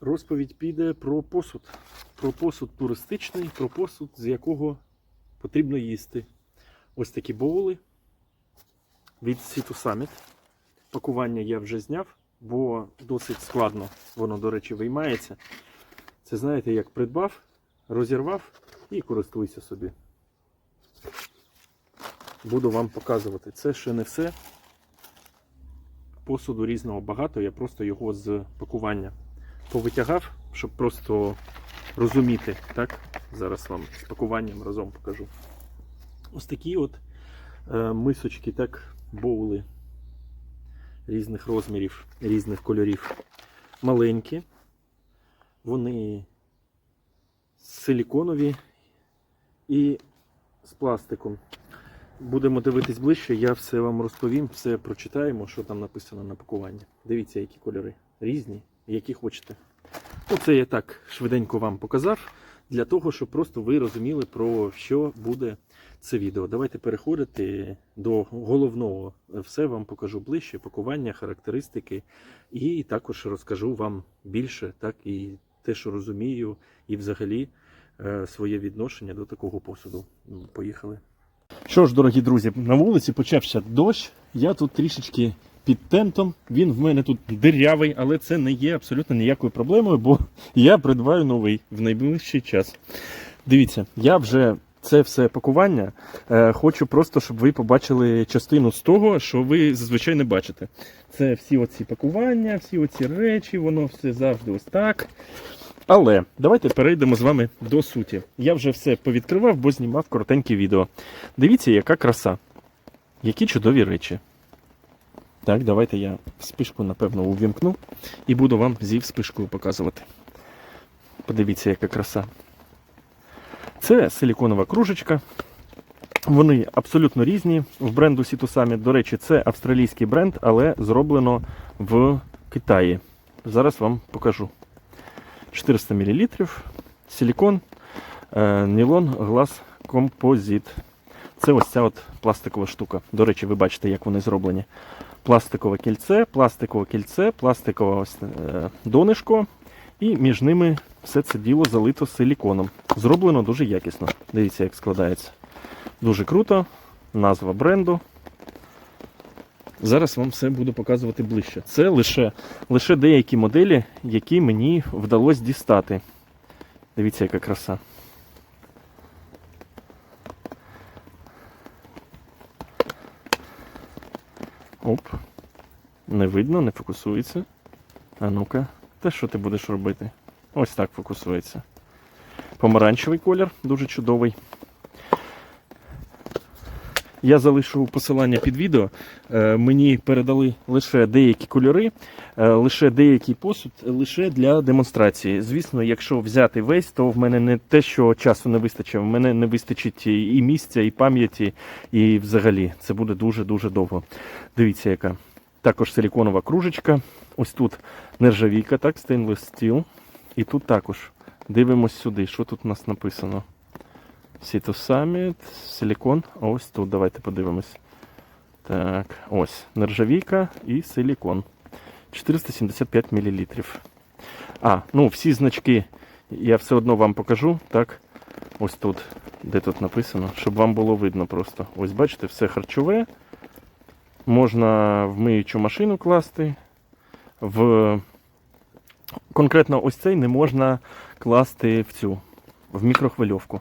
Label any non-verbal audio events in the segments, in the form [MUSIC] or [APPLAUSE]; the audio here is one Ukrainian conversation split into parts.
Розповідь піде про посуд. Про посуд туристичний, про посуд, з якого потрібно їсти. Ось такі боули від Situ Summit. Пакування я вже зняв, бо досить складно воно, до речі, виймається. Це знаєте, як придбав, розірвав і користуйся собі. Буду вам показувати. Це ще не все. Посуду різного багато, я просто його з пакування повитягав, щоб просто розуміти. Так? Зараз вам з пакуванням разом покажу. Ось такі от е, мисочки, так, боули різних розмірів, різних кольорів. Маленькі. Вони силіконові і з пластиком. Будемо дивитись ближче, я все вам розповім, все прочитаємо, що там написано на пакуванні. Дивіться, які кольори різні, які хочете. Ну, це я так швиденько вам показав, для того, щоб просто ви розуміли, про що буде це відео. Давайте переходити до головного. Все вам покажу ближче, пакування, характеристики, і також розкажу вам більше, так і те, що розумію, і взагалі е, своє відношення до такого посуду. Поїхали. Що ж, дорогі друзі, на вулиці почався дощ. Я тут трішечки під тентом. Він в мене тут дирявий, але це не є абсолютно ніякою проблемою, бо [LAUGHS] я придбаю новий в найближчий час. Дивіться, я вже це все пакування. Е, хочу просто, щоб ви побачили частину з того, що ви зазвичай не бачите. Це всі оці пакування, всі оці речі, воно все завжди ось так. Але давайте перейдемо з вами до суті. Я вже все повідкривав, бо знімав коротеньке відео. Дивіться, яка краса. Які чудові речі. Так, давайте я спишку, напевно, увімкну і буду вам зі вспишкою показувати. Подивіться, яка краса. Це силіконова кружечка. Вони абсолютно різні. В бренду Summit, до речі, це австралійський бренд, але зроблено в Китаї. Зараз вам покажу. 400 мл, силікон, е, нілон, глаз, композит. Це ось ця от пластикова штука. До речі, ви бачите, як вони зроблені. Пластикове кільце, пластикове кільце, пластикове ось, е, донишко. І між ними все це діло залито силіконом. Зроблено дуже якісно. Дивіться, як складається. Дуже круто. Назва бренду. Зараз вам все буду показувати ближче. Це лише, лише деякі моделі, які мені вдалося дістати. Дивіться, яка краса. Оп. Не видно, не фокусується. А ну-ка, те що ти будеш робити? Ось так фокусується. Помаранчевий колір, дуже чудовий. Я залишу посилання під відео. Е, Мені передали лише деякі кольори, е, лише деякий посуд, лише для демонстрації. Звісно, якщо взяти весь, то в мене не те, що часу не вистачить, в мене не вистачить і місця, і пам'яті, і взагалі це буде дуже-дуже довго. Дивіться, яка. Також силіконова кружечка. Ось тут нержавійка, так, stainless steel. І тут також. Дивимось сюди, що тут у нас написано. Сіто Summit, силікон. Ось тут давайте подивимось. Так, ось нержавійка і силікон. 475 мл. А, ну всі значки я все одно вам покажу. Так, ось тут, де тут написано, щоб вам було видно просто. Ось бачите, все харчове. Можна в миючу машину класти. В... Конкретно ось цей не можна класти в цю, в мікрохвильовку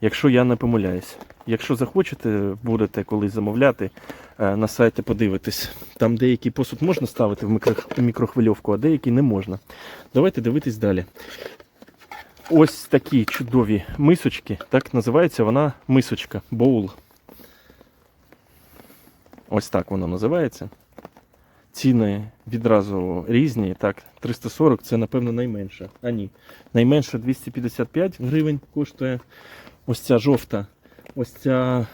якщо я не помиляюсь. Якщо захочете, будете колись замовляти, е, на сайті подивитись. Там деякий посуд можна ставити в мікрохвильовку, а деякий не можна. Давайте дивитись далі. Ось такі чудові мисочки. Так називається вона мисочка, боул. Ось так воно називається. Ціни відразу різні. Так, 340 це, напевно, найменше. А ні. Найменше 255 гривень коштує. Ось ця жовта, ось ця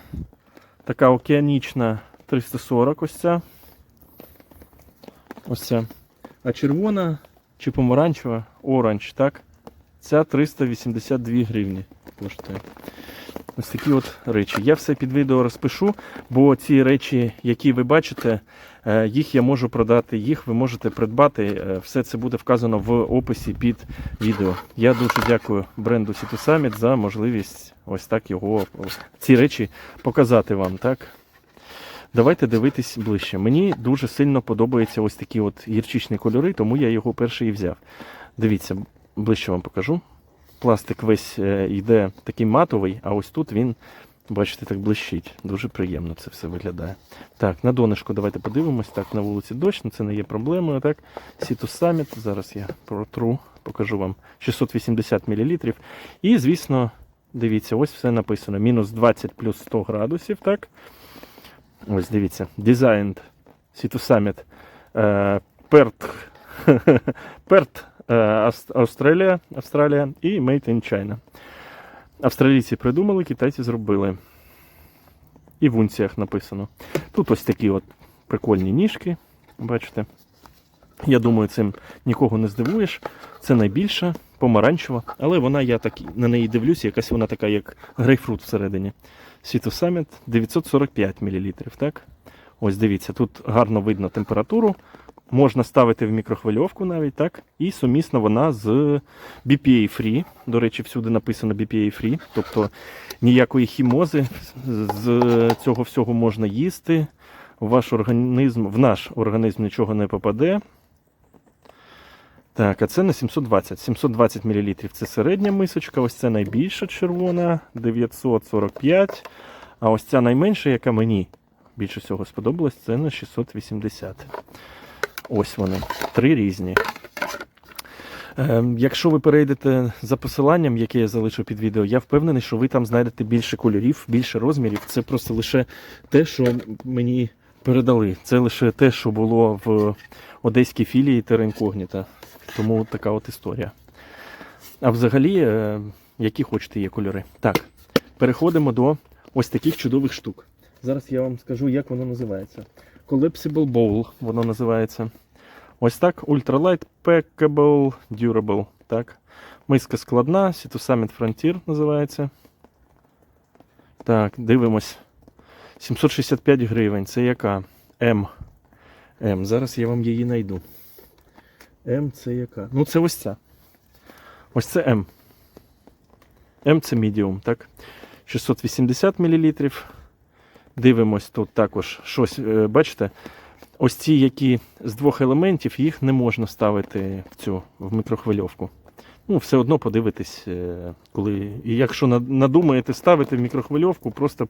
така океанічна 340 ось ця. Ось ця. А червона чи помаранчева оранж, так? Ця 382 гривні коштує. Ось такі от речі. Я все під відео розпишу, бо ці речі, які ви бачите, е, їх я можу продати, їх ви можете придбати. Е, Все це буде вказано в описі під відео. Я дуже дякую бренду City Summit за можливість ось так його ці речі показати вам. Так. Давайте дивитись ближче. Мені дуже сильно подобаються ось такі от гірчичні кольори, тому я його перший і взяв. Дивіться, ближче вам покажу. Пластик весь е, йде такий матовий, а ось тут він, бачите, так блищить. Дуже приємно це все виглядає. Так, на донышко давайте подивимось. Так, на вулиці дощ, ну це не є проблемою. Так, Citus Summit, зараз я протру, покажу вам 680 мл. І, звісно, дивіться, ось все написано. Мінус 20 плюс 100 градусів. Так. Ось дивіться. Citus Summit. Е, [LAUGHS] Ав- Австралія, Австралія і Made in China. Австралійці придумали, китайці зробили. І в унціях написано. Тут ось такі от прикольні ніжки. Бачите? Я думаю, цим нікого не здивуєш. Це найбільша, помаранчева, але вона, я так на неї дивлюся, якась вона така, як грейпфрут всередині. Світу Summit 945 мл. Так? Ось дивіться, тут гарно видно температуру. Можна ставити в мікрохвильовку навіть, так? І сумісна вона з BPA Free. До речі, всюди написано BPA Free, тобто ніякої хімози з цього всього можна їсти. Ваш організм, в наш організм нічого не попаде. Так, а це на 720. 720 мл це середня мисочка, ось це найбільша червона, 945. А ось ця найменша, яка мені більше всього сподобалась, це на 680. Ось вони. Три різні. Ем, Якщо ви перейдете за посиланням, яке я залишу під відео, я впевнений, що ви там знайдете більше кольорів, більше розмірів. Це просто лише те, що мені передали. Це лише те, що було в одеській філії Terra Тому така от історія. А взагалі, е, які хочете є кольори. Так, переходимо до ось таких чудових штук. Зараз я вам скажу, як воно називається. Collapsible Bowl воно називається. Ось так. Ultralight Packable Durable. Так. Миска складна, Situ Summit Frontier називається. Так, дивимось. 765 гривень. Це яка? М. М. Зараз я вам її знайду. М це яка? Ну, це ось ця. Ось це М. М це medium, так? 680 мл. Дивимось тут також щось, е, бачите? Ось ці, які з двох елементів, їх не можна ставити в цю в мікрохвильовку. Ну, все одно подивитись, е, коли. І якщо надумаєте ставити в мікрохвильовку, просто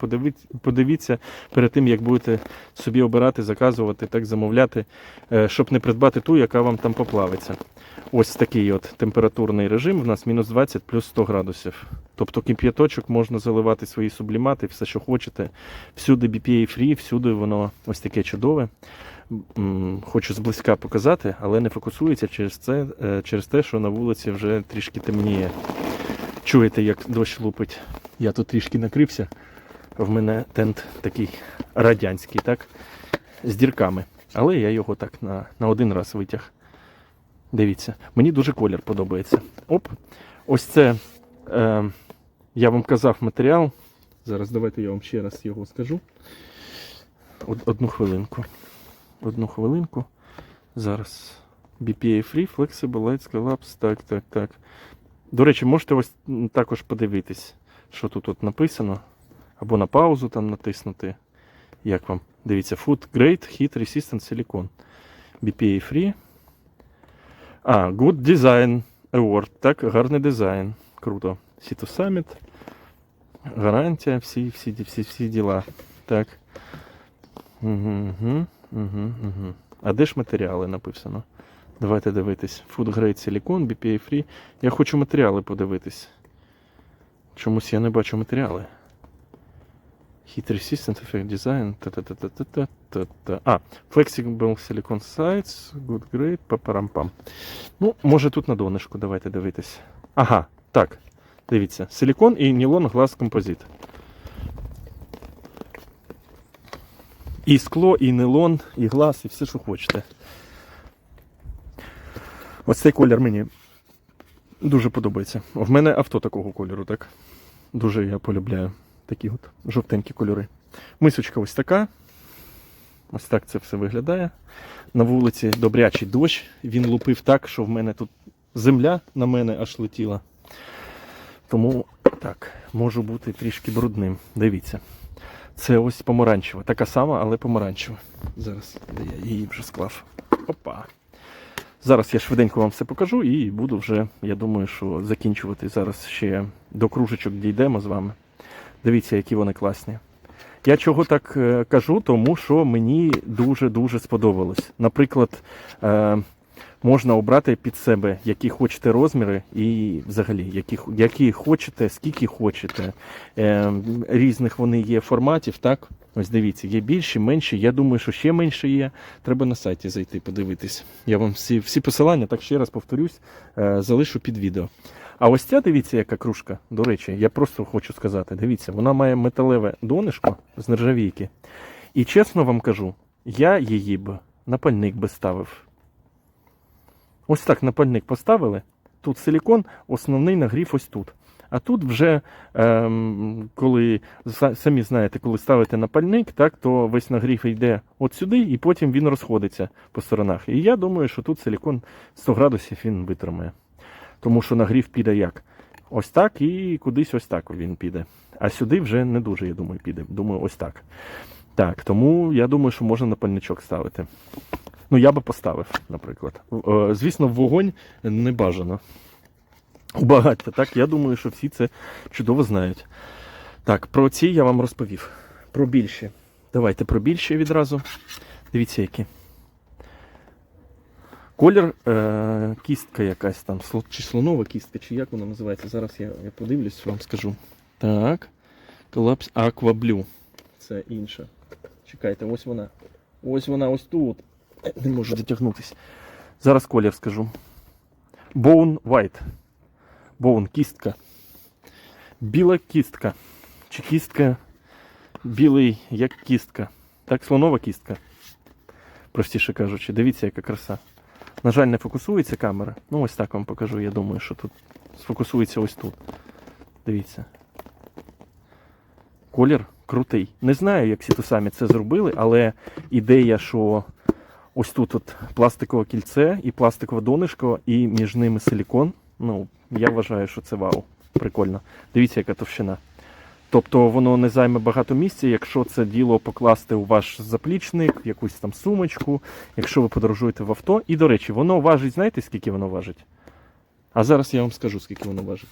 подивіться, перед тим, як будете собі обирати, заказувати, так замовляти, е, щоб не придбати ту, яка вам там поплавиться. Ось такий от температурний режим. У нас мінус 20 плюс 100 градусів. Тобто кип'яточок можна заливати свої сублімати, все, що хочете. Всюди BPA free, всюди воно ось таке чудове. Хочу зблизька показати, але не фокусується через це, е, через те, що на вулиці вже трішки темніє. Чуєте, як дощ лупить. Я тут трішки накрився. В мене тент такий радянський, так? З дірками. Але я його так на, на один раз витяг. Дивіться, мені дуже колір подобається. Оп. Ось це е, я вам казав матеріал. Зараз давайте я вам ще раз його скажу. Одну хвилинку. Одну хвилинку. Зараз. BPA Free, Flexible Light Collapse. Так, так, так. До речі, можете ось також подивитись, що тут от написано. Або на паузу там натиснути. Як вам? Дивіться, Food Grade Heat Resistant Silicone. BPA Free. А, Good Design Award. Так, гарний дизайн. Круто. Sito Summit. Гарантія, всі, всі, всі, всі діла. Так. Угу, угу, угу, угу. А де ж матеріали написано? Давайте дивитись. Food Grade Silicon, BPA Free. Я хочу матеріали подивитись. Чомусь я не бачу матеріали. Heat Resistant Effect Design. Та-та-та-та-та-та-та. А, Flexible Silicon Sites, Good Grade, папарам-пам. Ну, може тут на донышку, давайте дивитись. Ага, так. Дивіться. Силікон і нілон глаз композит. І скло, і нейлон, і глаз, і все, що хочете. Ось цей колір мені дуже подобається. В мене авто такого кольору, так? Дуже я полюбляю Такі от жовтенькі кольори. Мисочка ось така. Ось так це все виглядає. На вулиці добрячий дощ. Він лупив так, що в мене тут земля на мене аж летіла. Тому так, можу бути трішки брудним. Дивіться. Це ось помаранчева. Така сама, але помаранчева. Зараз я її вже склав. Опа. Зараз я швиденько вам все покажу і буду вже, я думаю, що закінчувати. Зараз ще до кружечок дійдемо з вами. Дивіться, які вони класні. Я чого так е, кажу, тому що мені дуже-дуже сподобалось. Наприклад, е, можна обрати під себе, які хочете розміри, і взагалі, які, які хочете, скільки хочете. Е, різних вони є форматів, так? Ось дивіться, є більші, менші. Я думаю, що ще менше є. Треба на сайті зайти, подивитись. Я вам всі, всі посилання, так ще раз повторюсь, е, залишу під відео. А ось ця, дивіться, яка кружка. До речі, я просто хочу сказати: дивіться, вона має металеве донишко з нержавійки. І чесно вам кажу, я її б на пальник би ставив. Ось так на пальник поставили. Тут силікон, основний нагрів ось тут. А тут вже, ем, коли самі знаєте, коли ставите на пальник, так, то весь нагрів йде от сюди, і потім він розходиться по сторонах. І я думаю, що тут силікон 100 градусів він витримає. Тому що нагрів піде як? Ось так і кудись ось так він піде. А сюди вже не дуже, я думаю, піде. Думаю, ось так. Так, тому я думаю, що можна на пальничок ставити. Ну, я би поставив, наприклад. Е, Звісно, вогонь не бажано. Багаття, так? Я думаю, що всі це чудово знають. Так, про ці я вам розповів. Про більші. Давайте про більші відразу. Дивіться, які. Колір е, кістка якась там, чи слонова кістка, чи як вона називається. Зараз я, я подивлюсь, вам скажу. Так. Aqua Blue. Це інша. Чекайте, ось вона. Ось вона ось тут. Не можу дотягнутися. Зараз колір скажу. Bone White. Bone кістка. Біла кістка. Чи кістка білий, як кістка. Так, слонова кістка. Простіше кажучи, дивіться, яка краса. На жаль, не фокусується камера. Ну, ось так вам покажу. Я думаю, що тут сфокусується ось тут. Дивіться. Колір крутий. Не знаю, як всі самі це зробили, але ідея, що ось тут от пластикове кільце і пластикове донишко, і між ними силікон. Ну, я вважаю, що це вау. Прикольно. Дивіться, яка товщина. Тобто воно не займе багато місця, якщо це діло покласти у ваш заплічник, якусь там сумочку, якщо ви подорожуєте в авто. І, до речі, воно важить, знаєте, скільки воно важить? А зараз я вам скажу, скільки воно важить.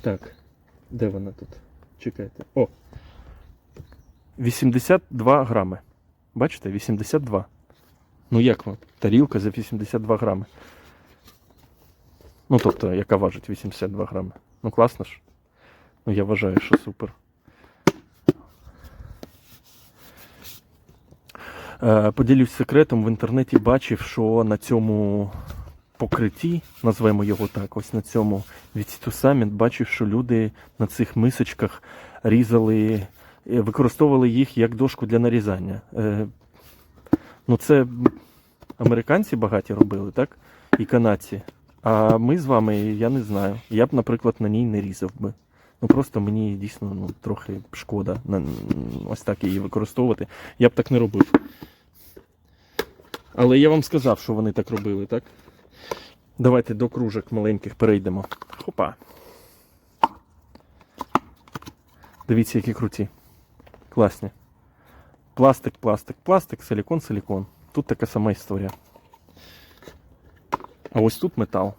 Так, де вона тут? Чекайте. О! 82 грами. Бачите, 82. Ну як вам? Тарілка за 82 грами. Ну, тобто, яка важить 82 грами. Ну, класно ж. Ну, я вважаю, що супер. Е, Поділюсь секретом, в інтернеті бачив, що на цьому покритті, назвемо його так, ось на цьому саміт, бачив, що люди на цих мисочках різали, використовували їх як дошку для нарізання. Е, Ну, це американці багаті робили, так? І канадці. А ми з вами, я не знаю. Я б, наприклад, на ній не різав би. Ну просто мені дійсно ну, трохи шкода на, ось так її використовувати. Я б так не робив. Але я вам сказав, що вони так робили, так? Давайте до кружок маленьких перейдемо. Хопа. Дивіться, які круті. Класні. Пластик, пластик, пластик, силікон, силікон. Тут така сама історія. А ось тут метал.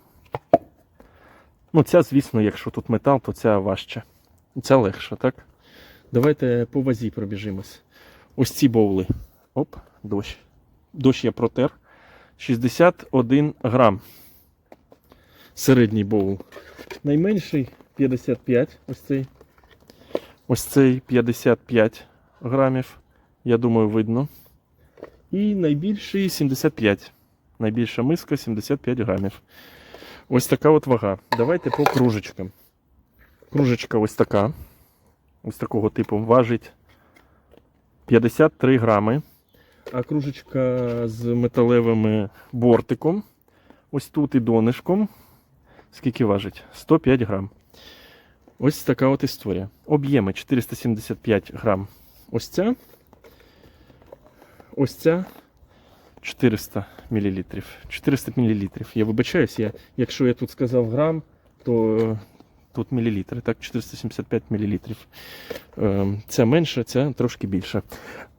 Ну, ця, звісно, якщо тут метал, то ця важча. Ця легша, так? Давайте по вазі пробіжимось. Ось ці боули. Оп, дощ. Дощ я протер. 61 грам. Середній боул. Найменший 55. Ось цей. Ось цей 55 грамів. Я думаю, видно. І найбільший 75. Найбільша миска 75 грамів. Ось така от вага. Давайте по кружечкам. Кружечка ось така. Ось такого типу важить 53 грами. А кружечка з металевим бортиком. Ось тут і донишком. Скільки важить? 105 грам. Ось така от історія. Об'єми 475 грам. Ось ця. Ось ця 400 мл. 400 мл. Я вибачаюсь, я, якщо я тут сказав грам, то е, тут мілілітри. Так, 475 мл. Ця менша, ця трошки більша.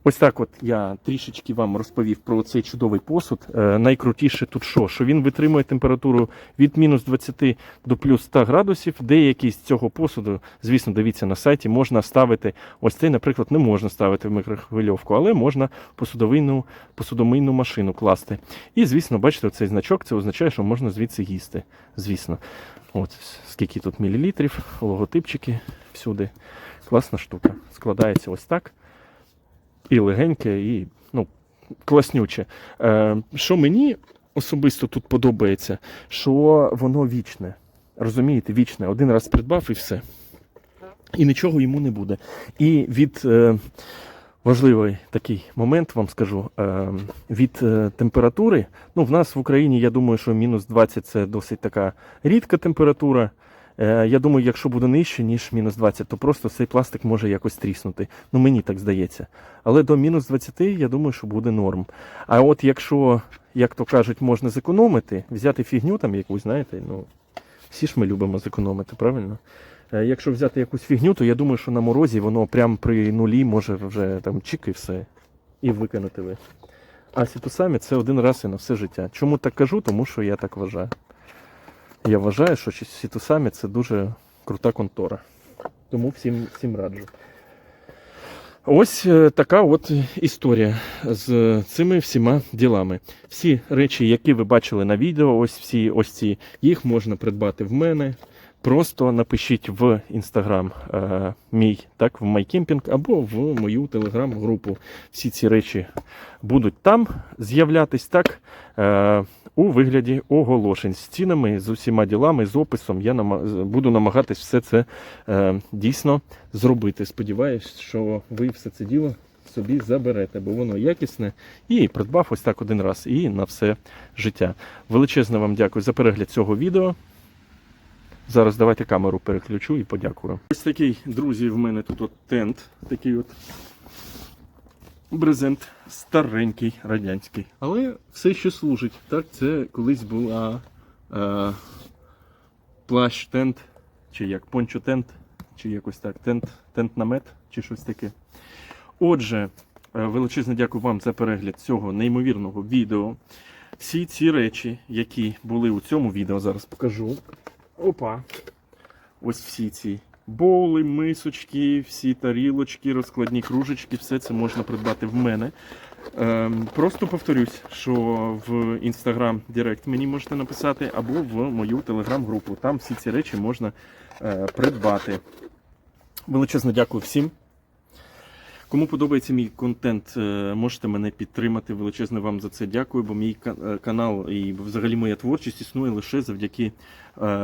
Ось так от я трішечки вам розповів про цей чудовий посуд. Е, найкрутіше тут що? Що він витримує температуру від мінус 20 до плюс 100 градусів. Деякі з цього посуду, звісно, дивіться на сайті, можна ставити. Ось цей, наприклад, не можна ставити в мікрохвильовку, але можна в посудовийну, посудомийну машину класти. І, звісно, бачите, цей значок це означає, що можна звідси їсти. Звісно. От скільки тут мілілітрів, логотипчики всюди. Класна штука. Складається ось так. І легеньке, і ну, класнюче. Е, що мені особисто тут подобається, що воно вічне. Розумієте, вічне. Один раз придбав і все. І нічого йому не буде. І від е, важливий такий момент вам скажу. Е, від е, температури, ну, в нас в Україні, я думаю, що мінус 20 це досить така рідка температура. Е, Я думаю, якщо буде нижче, ніж мінус 20, то просто цей пластик може якось тріснути. Ну, мені так здається. Але до мінус 20, я думаю, що буде норм. А от якщо, як то кажуть, можна зекономити, взяти фігню там якусь, знаєте, ну, всі ж ми любимо зекономити, правильно? Е, Якщо взяти якусь фігню, то я думаю, що на морозі воно прямо при нулі може вже там чик і все. І викинути ви. А сітусамі це один раз і на все життя. Чому так кажу? Тому що я так вважаю. Я вважаю, що Сітусамі це дуже крута контора. Тому всім, всім раджу. Ось е, така от історія з цими всіма ділами. Всі речі, які ви бачили на відео, ось всі ось ці, їх можна придбати в мене. Просто напишіть в інстаграм е, мій, так, в MyCamping або в мою телеграм-групу. Всі ці речі будуть там з'являтись так. Е, у вигляді оголошень з цінами, з усіма ділами, з описом. Я нама- буду намагатись все це е, дійсно зробити. Сподіваюсь, що ви все це діло собі заберете, бо воно якісне і придбав ось так один раз і на все життя. Величезне вам дякую за перегляд цього відео. Зараз давайте камеру переключу і подякую. Ось такий, друзі, в мене тут от тент, такий от брезент старенький, радянський. Але все ще служить. Так, це колись була е, плащ тент, чи як пончо тент, чи якось так, тент, тент намет, чи щось таке. Отже, е, величезне дякую вам за перегляд цього неймовірного відео. Всі ці речі, які були у цьому відео, зараз покажу. Опа. Ось всі ці боули, мисочки, всі тарілочки, розкладні кружечки, все це можна придбати в мене. Ем, просто повторюсь, що в Instagram Директ мені можете написати, або в мою телеграм-групу. Там всі ці речі можна е, придбати. Величезно дякую всім. Кому подобається мій контент, е, можете мене підтримати. Величезне вам за це дякую, бо мій е, канал і взагалі моя творчість існує лише завдяки е,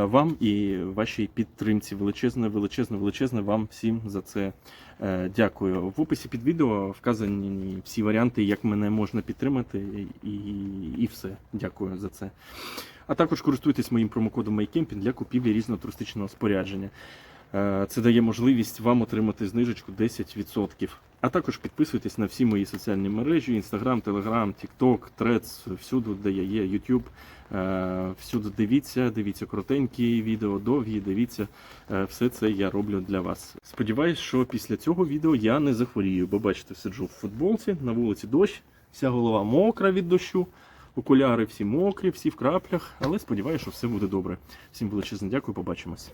вам і вашій підтримці. Величезне, величезне, величезне вам всім за це дякую. В описі під відео вказані всі варіанти, як мене можна підтримати, і, і все. Дякую за це. А також користуйтесь моїм промокодом MyCamping для купівлі різного туристичного спорядження. Це дає можливість вам отримати знижечку 10%. А також підписуйтесь на всі мої соціальні мережі: Instagram, Telegram, TikTok, Threads, всюди, де я є, YouTube. Е, Всюди дивіться, дивіться коротенькі відео, довгі, дивіться. Е, Все це я роблю для вас. Сподіваюсь, що після цього відео я не захворію, бо бачите, сиджу в футболці, на вулиці дощ, вся голова мокра від дощу. Окуляри всі мокрі, всі в краплях, але сподіваюся, що все буде добре. Всім величезне дякую, побачимось.